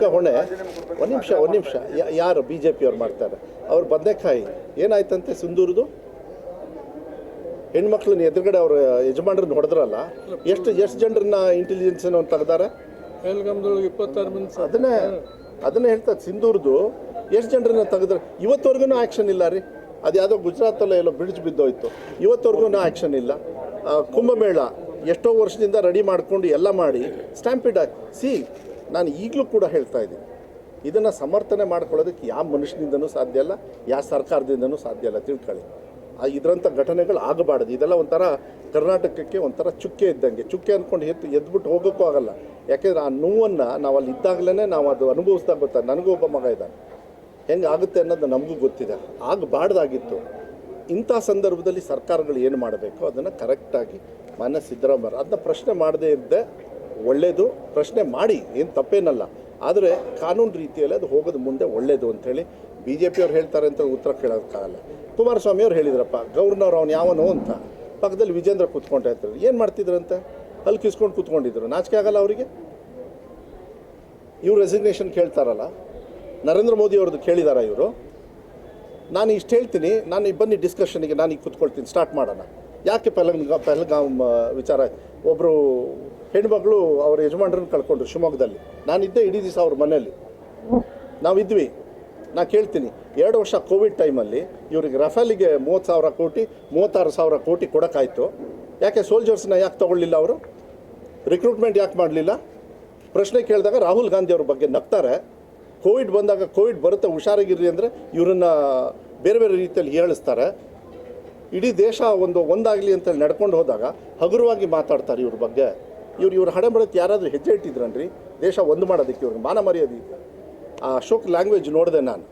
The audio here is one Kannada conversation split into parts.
ನೈತಿಕ ಹೊಣೆ. ಒಂದು ನಿಮಿಷ ಒಂದು ನಿಮಿಷ. ಯಾರು ಬಿ ಜೆ ಪಿಯವ್ರು ಮಾಡ್ತಾರೆ? ಅವ್ರು ಬದನೆಕಾಯಿ ಏನಾಯ್ತಂತೆ ಸಿಂಧೂರದು? ಹೆಣ್ಮಕ್ಳನ್ನ ಎದುರುಗಡೆ ಅವ್ರ ಯಜಮಾನ್ರನ್ನ ಹೊಡೆದ್ರಲ್ಲ ಎಷ್ಟು ಎಷ್ಟು ಜನರನ್ನ ಇಂಟೆಲಿಜೆನ್ಸ್ ಏನೋ ತೆಗೆದಾರೆ? ಇಪ್ಪತ್ತಾರು ಮಂದಿ ಅದನ್ನೇ ಅದನ್ನೇ ಹೇಳ್ತಾರೆ ಸಿಂಧೂರ್ದು ಎಷ್ಟು ಜನರನ್ನ ತೆಗೆದ್ರೆ? ಇವತ್ತವರೆಗೂ ಆ್ಯಕ್ಷನ್ ಇಲ್ಲ ರೀ. ಅದು ಯಾವುದೋ ಗುಜರಾತಲ್ಲೇ ಎಲ್ಲೋ ಬ್ರಿಡ್ಜ್ ಬಿದ್ದೋಯ್ತು. ಇವತ್ತವರೆಗೂ ಆ್ಯಕ್ಷನ್ ಇಲ್ಲ. ಕುಂಭಮೇಳ ಎಷ್ಟೋ ವರ್ಷದಿಂದ ರೆಡಿ ಮಾಡ್ಕೊಂಡು ಎಲ್ಲ ಮಾಡಿ ಸ್ಟ್ಯಾಂಪಿಡ್ ಸಿ ನಾನು ಈಗಲೂ ಕೂಡ ಹೇಳ್ತಾ ಇದ್ದೀನಿ. ಇದನ್ನು ಸಮರ್ಥನೆ ಮಾಡ್ಕೊಳ್ಳೋದಕ್ಕೆ ಯಾವ ಮನುಷ್ಯನಿಂದನೂ ಸಾಧ್ಯ ಇಲ್ಲ, ಯಾವ ಸರ್ಕಾರದಿಂದನೂ ಸಾಧ್ಯ ಇಲ್ಲ, ತಿಳ್ಕೊಳ್ಳಿ. ಆ ಇದರಂಥ ಘಟನೆಗಳು ಆಗಬಾರ್ದು. ಇದೆಲ್ಲ ಒಂಥರ ಕರ್ನಾಟಕಕ್ಕೆ ಒಂಥರ ಚುಕ್ಕೆ ಇದ್ದಂಗೆ. ಚುಕ್ಕೆ ಅಂದ್ಕೊಂಡು ಎದ್ದು ಎದ್ಬಿಟ್ಟು ಹೋಗೋಕ್ಕೂ ಆಗಲ್ಲ. ಯಾಕೆಂದರೆ ಆ ನೋವನ್ನು ನಾವು ಅಲ್ಲಿ ಇದ್ದಾಗಲೇ ನಾವು ಅದು ಅನುಭವಿಸ್ದಾಗ ಗೊತ್ತಾ? ನನಗೂ ಒಬ್ಬ ಮಗ ಇದ್ದಾನೆ. ಹೆಂಗೆ ಆಗುತ್ತೆ ಅನ್ನೋದು ನಮಗೂ ಗೊತ್ತಿದೆ. ಆಗಬಾರ್ದಾಗಿತ್ತು. ಇಂಥ ಸಂದರ್ಭದಲ್ಲಿ ಸರ್ಕಾರಗಳು ಏನು ಮಾಡಬೇಕು? ಅದನ್ನು ಕರೆಕ್ಟಾಗಿ ಮಾನ್ಯ ಸಿದ್ದರಾಮಯ್ಯ ಅದನ್ನ ಪ್ರಶ್ನೆ ಮಾಡದೇ ಇದ್ದೆ ಒಳ್ಳೆಯದು ಪ್ರಶ್ನೆ ಮಾಡಿ, ಏನು ತಪ್ಪೇನಲ್ಲ. ಆದರೆ ಕಾನೂನು ರೀತಿಯಲ್ಲಿ ಅದು ಹೋಗೋದು ಮುಂದೆ ಒಳ್ಳೆಯದು ಅಂಥೇಳಿ ಬಿ ಜೆ ಪಿಯವ್ರು ಹೇಳ್ತಾರೆ ಅಂತ ಉತ್ತರ ಕೇಳೋಕ್ಕಾಗಲ್ಲ. ಕುಮಾರಸ್ವಾಮಿ ಅವ್ರು ಹೇಳಿದ್ರಪ್ಪ, ಗೌರ್ನರ್ ಅವ್ನು ಯಾವನು ಅಂತ. ಪಕ್ಕದಲ್ಲಿ ವಿಜೇಂದ್ರ ಕೂತ್ಕೊಂಡ್ತಾ ಇರ್ತಾರೆ ಏನು ಮಾಡ್ತಿದ್ರಂತೆ? ಅಲ್ಲಿ ಕಿಸ್ಕೊಂಡು ಕೂತ್ಕೊಂಡಿದ್ರು, ನಾಚಿಕೆ ಆಗಲ್ಲ ಅವರಿಗೆ? ಇವ್ರು ರೆಸಿಗ್ನೇಷನ್ ಕೇಳ್ತಾರಲ್ಲ, ನರೇಂದ್ರ ಮೋದಿ ಅವ್ರದ್ದು ಕೇಳಿದಾರ ಇವರು? ನಾನು ಇಷ್ಟು ಹೇಳ್ತೀನಿ, ನಾನು ಬನ್ನಿ ಡಿಸ್ಕಷನಿಗೆ ನಾನು ಈಗ ಕೂತ್ಕೊಳ್ತೀನಿ ಸ್ಟಾರ್ಟ್ ಮಾಡೋಣ. ಯಾಕೆ ಪೆಹಲ್ಗ ಪೆಹಲ್ಗಾಮ್ ವಿಚಾರ ಒಬ್ಬರು ಹೆಣ್ಮಗಳು ಅವ್ರ ಯಜಮಾನ್ರನ್ನ ಕಳ್ಕೊಂಡ್ರು ಶಿವಮೊಗ್ಗದಲ್ಲಿ. ನಾನಿದ್ದೆ ಇಡೀ ದಿವಸ ಅವ್ರ ಮನೆಯಲ್ಲಿ. ನಾವಿದ್ವಿ. ನಾ ಕೇಳ್ತೀನಿ, ಎರಡು ವರ್ಷ ಕೋವಿಡ್ ಟೈಮಲ್ಲಿ ಇವ್ರಿಗೆ ರಫೇಲಿಗೆ ಮೂವತ್ತು ಸಾವಿರ ಕೋಟಿ, ಮೂವತ್ತಾರು ಸಾವಿರ ಕೋಟಿ ಕೊಡೋಕ್ಕಾಯ್ತು. ಯಾಕೆ ಸೋಲ್ಜರ್ಸ್ನ ಯಾಕೆ ತೊಗೊಳ್ಳಿಲ್ಲ ಅವರು? ರಿಕ್ರೂಟ್ಮೆಂಟ್ ಯಾಕೆ ಮಾಡಲಿಲ್ಲ? ಪ್ರಶ್ನೆ ಕೇಳಿದಾಗ ರಾಹುಲ್ ಗಾಂಧಿ ಅವ್ರ ಬಗ್ಗೆ ನಗ್ತಾರೆ. ಕೋವಿಡ್ ಬಂದಾಗ ಕೋವಿಡ್ ಬರುತ್ತೆ ಹುಷಾರಾಗಿರ್ರಿ ಅಂದರೆ ಇವರನ್ನ ಬೇರೆ ಬೇರೆ ರೀತಿಯಲ್ಲಿ ಹೇಳಿಸ್ತಾರೆ ಇಡೀ ದೇಶ ಒಂದು ಒಂದಾಗಲಿ ಅಂತೇಳಿ ನಡ್ಕೊಂಡು ಹೋದಾಗ ಹಗುರವಾಗಿ ಮಾತಾಡ್ತಾರೆ ಇವ್ರ ಬಗ್ಗೆ. ಇವ್ರು ಇವ್ರ ಹಣೆ ಬರೋಕ್ಕೆ ಯಾರಾದರೂ ಹೆಜ್ಜೆ ಇಟ್ಟಿದ್ರನ್ರಿ? ದೇಶ ಒಂದು ಮಾಡೋದಕ್ಕೆ ಇವ್ರಿಗೆ ಮಾನ ಮರ್ಯಾದೆ ಆ ಅಶೋಕ್ ಲ್ಯಾಂಗ್ವೇಜ್ ನೋಡಿದೆ ನಾನು.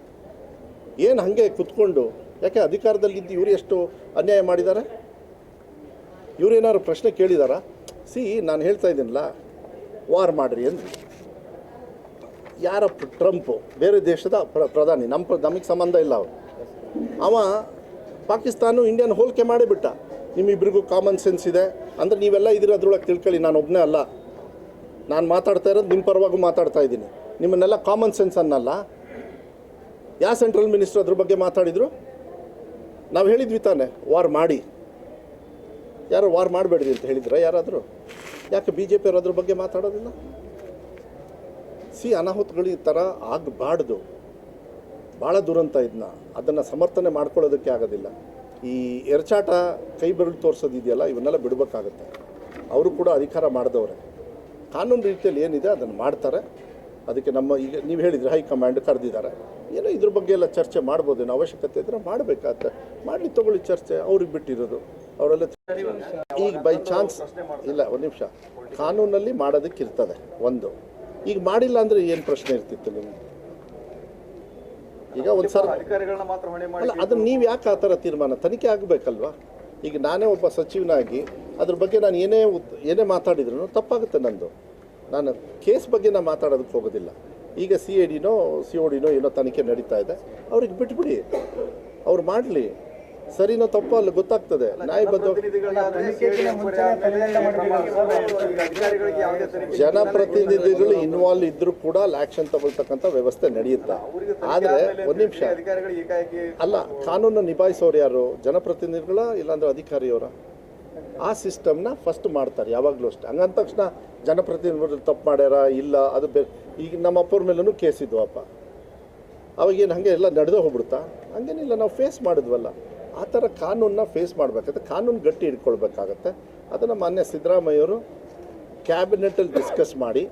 ಏನು ಹಾಗೆ ಕುತ್ಕೊಂಡು, ಯಾಕೆ ಅಧಿಕಾರದಲ್ಲಿದ್ದು ಇವರು ಎಷ್ಟು ಅನ್ಯಾಯ ಮಾಡಿದ್ದಾರೆ ಇವರೇನಾದ್ರು ಪ್ರಶ್ನೆ ಕೇಳಿದಾರಾ? ಸಿ, ನಾನು ಹೇಳ್ತಾ ಇದ್ದೀನಲ್ಲ ವಾರ್ ಮಾಡ್ರಿ ಅಂದ್ರಿ ಯಾರ ಟ್ರಂಪ್? ಟ್ರಂಪು ಬೇರೆ ದೇಶದ ಪ್ರ- ಪ್ರಧಾನಿ. ನಮ್ಮ ಪ್ರ- ನಮಗೆ ಸಂಬಂಧ ಇಲ್ಲ ಅವರು. ಅವ ಪಾಕಿಸ್ತಾನ, ಇಂಡಿಯನ್ ಹೋಲಿಕೆ ಮಾಡಿಬಿಟ್ಟ ನಿಮ್ಮಿಬ್ಬರಿಗೂ ಕಾಮನ್ ಸೆನ್ಸ್ ಇದೆ. ಅಂದರೆ ನೀವೆಲ್ಲ ಇದ್ರ ಅದ್ರೊಳಗೆ ತಿಳ್ಕೊಳ್ಳಿ, ನಾನು ಒಬ್ಬನೇ ಅಲ್ಲ. ನಾನು ಮಾತಾಡ್ತಾ ಇರೋದು ನಿಮ್ಮ ಪರವಾಗೂ ಮಾತಾಡ್ತಾ ಇದ್ದೀನಿ. ನಿಮ್ಮನ್ನೆಲ್ಲ ಕಾಮನ್ ಸೆನ್ಸ್ ಅನ್ನಲ್ಲ. ಯಾವ ಸೆಂಟ್ರಲ್ ಮಿನಿಸ್ಟರ್ ಅದ್ರ ಬಗ್ಗೆ ಮಾತಾಡಿದರು? ನಾವು ಹೇಳಿದ್ವಿ ತಾನೆ ವಾರ್ ಮಾಡಿ. ಯಾರು ವಾರ್ ಮಾಡಬೇಡ್ರಿ ಅಂತ ಹೇಳಿದ್ರ ಯಾರಾದರೂ? ಯಾಕೆ ಬಿ ಜೆ ಪಿಯವರು ಅದ್ರ ಬಗ್ಗೆ ಮಾತಾಡೋದಿಲ್ಲ? ಸಿ ಅನಾಹುತಗಳು ಈ ಥರ ಆಗಬಾರ್ದು. ಭಾಳ ದುರಂತ ಇದನ್ನ ಅದನ್ನು ಸಮರ್ಥನೆ ಮಾಡ್ಕೊಳ್ಳೋದಕ್ಕೆ ಆಗೋದಿಲ್ಲ. ಈ ಎರಚಾಟ ಕೈ ಬೆರಳು ತೋರಿಸೋದಿದೆಯಲ್ಲ, ಇವನ್ನೆಲ್ಲ ಬಿಡಬೇಕಾಗತ್ತೆ. ಅವರು ಕೂಡ ಅಧಿಕಾರ ಮಾಡಿದವ್ರೆ. ಕಾನೂನು ರೀತಿಯಲ್ಲಿ ಏನಿದೆ, ಅದನ್ನು ಮಾಡ್ತಾರೆ. ಅದಕ್ಕೆ ನಮ್ಮ ಈಗ ನೀವು ಹೇಳಿದ್ರಿ ಹೈಕಮಾಂಡ್ ಕರೆದಿದ್ದಾರೆ. ಏನೋ ಇದ್ರ ಬಗ್ಗೆ ಎಲ್ಲ ಚರ್ಚೆ ಮಾಡ್ಬೋದೇನೋ ಅವಶ್ಯಕತೆ ಇದ್ದರೆ ಮಾಡಬೇಕಾಗತ್ತೆ. ಮಾಡಲಿ ತಗೊಳ್ಳಿ ಚರ್ಚೆ, ಅವ್ರಿಗೆ ಬಿಟ್ಟಿರೋದು. ಅವರೆಲ್ಲ ಈಗ ಬೈ ಚಾನ್ಸ್ ಇಲ್ಲ, ಒಂದು ನಿಮಿಷ. ಕಾನೂನಲ್ಲಿ ಮಾಡೋದಕ್ಕಿರ್ತದೆ, ಒಂದು. ಈಗ ಮಾಡಿಲ್ಲ ಅಂದರೆ ಏನು ಪ್ರಶ್ನೆ ಇರ್ತಿತ್ತು ನಿಮ್ಗೆ? ಈಗ ಒಂದು ಸರ್ ಅಧಿಕಾರಿಗಳನ್ನ ಮಾತ್ರ ಹೊಣೆ ಮಾಡಿ ಅಲ್ಲ ಅದನ್ನ ನೀವು ಯಾಕೆ ಆ ಥರ ತೀರ್ಮಾನ? ತನಿಖೆ ಆಗಬೇಕಲ್ವಾ? ಈಗ ನಾನೇ ಒಬ್ಬ ಸಚಿವನಾಗಿ ಅದ್ರ ಬಗ್ಗೆ ನಾನು ಏನೇ ಏನೇ ಮಾತಾಡಿದ್ರು ತಪ್ಪಾಗುತ್ತೆ ನಂದು. ನಾನು ಕೇಸ್ ಬಗ್ಗೆ ನಾನು ಮಾತಾಡೋದಕ್ಕೆ ಹೋಗೋದಿಲ್ಲ. ಈಗ ಸಿ ಎ ಡಿನೋ ಸಿ ಒ ಡಿನೋ ಏನೋ ತನಿಖೆ ನಡೀತಾ ಇದೆ. ಅವ್ರಿಗೆ ಬಿಟ್ಬಿಡಿ. ಅವ್ರು ಮಾಡಲಿ. ಸರಿನೋ ತಪ್ಪು ಅಲ್ಲಿ ಗೊತ್ತಾಗ್ತದೆ. ನಾಯಿ ಬದ್ದು ಜನಪ್ರತಿನಿಧಿಗಳು ಇನ್ವಾಲ್ವ್ ಇದ್ರೂ ಕೂಡ ಆಕ್ಷನ್ ತಗೊಳ್ತಕ್ಕಂಥ ವ್ಯವಸ್ಥೆ ನಡೆಯುತ್ತೆ? ಆದರೆ ಒಂದು ನಿಮಿಷ. ಅಲ್ಲ ಕಾನೂನು ನಿಭಾಯಿಸೋರು ಯಾರು? ಜನಪ್ರತಿನಿಧಿಗಳ ಇಲ್ಲಾಂದ್ರೆ ಅಧಿಕಾರಿಯವರ? ಆ ಸಿಸ್ಟಮ್ನ ಫಸ್ಟ್ ಮಾಡ್ತಾರೆ ಯಾವಾಗಲೂ ಅಷ್ಟೇ. ಹಂಗಂದ ತಕ್ಷಣ ಜನಪ್ರತಿನಿಧಿಗಳು ತಪ್ಪು ಮಾಡ್ಯಾರ ಇಲ್ಲ ಅದು ಬೇರೆ ಈಗ ನಮ್ಮ ಅಪ್ಪವ್ರ ಮೇಲೂ ಕೇಸ್ ಇದ್ವಪ್ಪ ಅವಾಗೇನು ಹಂಗೆ ಎಲ್ಲ ನಡೆದೇ ಹೋಗ್ಬಿಡ್ತಾ? ಹಂಗೇನಿಲ್ಲ ನಾವು ಫೇಸ್ ಮಾಡಿದ್ವಲ್ಲ. ಆ ಥರ ಕಾನೂನನ್ನ ಫೇಸ್ ಮಾಡಬೇಕಾದ್ರೆ ಕಾನೂನು ಗಟ್ಟಿ ಇಟ್ಕೊಳ್ಬೇಕಾಗತ್ತೆ ಅದನ್ನು ಮಾನ್ಯ ಸಿದ್ದರಾಮಯ್ಯವರು ಕ್ಯಾಬಿನೆಟಲ್ಲಿ ಡಿಸ್ಕಸ್ ಮಾಡಿ,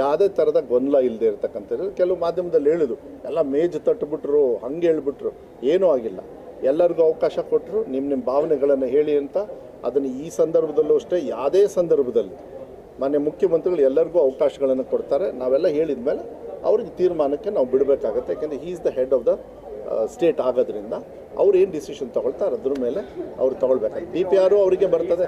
ಯಾವುದೇ ಥರದ ಗೊಂದಲ ಇಲ್ಲದೆ ಇರತಕ್ಕಂಥದ್ದು ಕೆಲವು ಮಾಧ್ಯಮದಲ್ಲಿ ಹೇಳಿದ್ರು. ಎಲ್ಲ ಮೇಜು ತಟ್ಟುಬಿಟ್ರು ಹಂಗೆ ಹೇಳ್ಬಿಟ್ರು. ಏನೂ ಆಗಿಲ್ಲ. ಎಲ್ಲರಿಗೂ ಅವಕಾಶ ಕೊಟ್ಟರು ನಿಮ್ಮ ನಿಮ್ಮ ಭಾವನೆಗಳನ್ನು ಹೇಳಿ ಅಂತ ಅದನ್ನು ಈ ಸಂದರ್ಭದಲ್ಲೂ ಅಷ್ಟೇ, ಯಾವುದೇ ಸಂದರ್ಭದಲ್ಲಿ ಮಾನ್ಯ ಮುಖ್ಯಮಂತ್ರಿಗಳು ಎಲ್ಲರಿಗೂ ಅವಕಾಶಗಳನ್ನು ಕೊಡ್ತಾರೆ. ನಾವೆಲ್ಲ ಹೇಳಿದ ಮೇಲೆ ಅವ್ರಿಗೆ ತೀರ್ಮಾನಕ್ಕೆ ನಾವು ಬಿಡಬೇಕಾಗತ್ತೆ. ಯಾಕೆಂದರೆ he is the head of the state ಆಗೋದ್ರಿಂದ ಅವ್ರು ಏನು ಡಿಸಿಷನ್ ತಗೊಳ್ತಾರೆ ಅದ್ರ ಮೇಲೆ ಅವ್ರು ತಗೊಳ್ಬೇಕು ಡಿ ಪಿ ಆರ್ ಅವರಿಗೆ ಬರ್ತದೆ.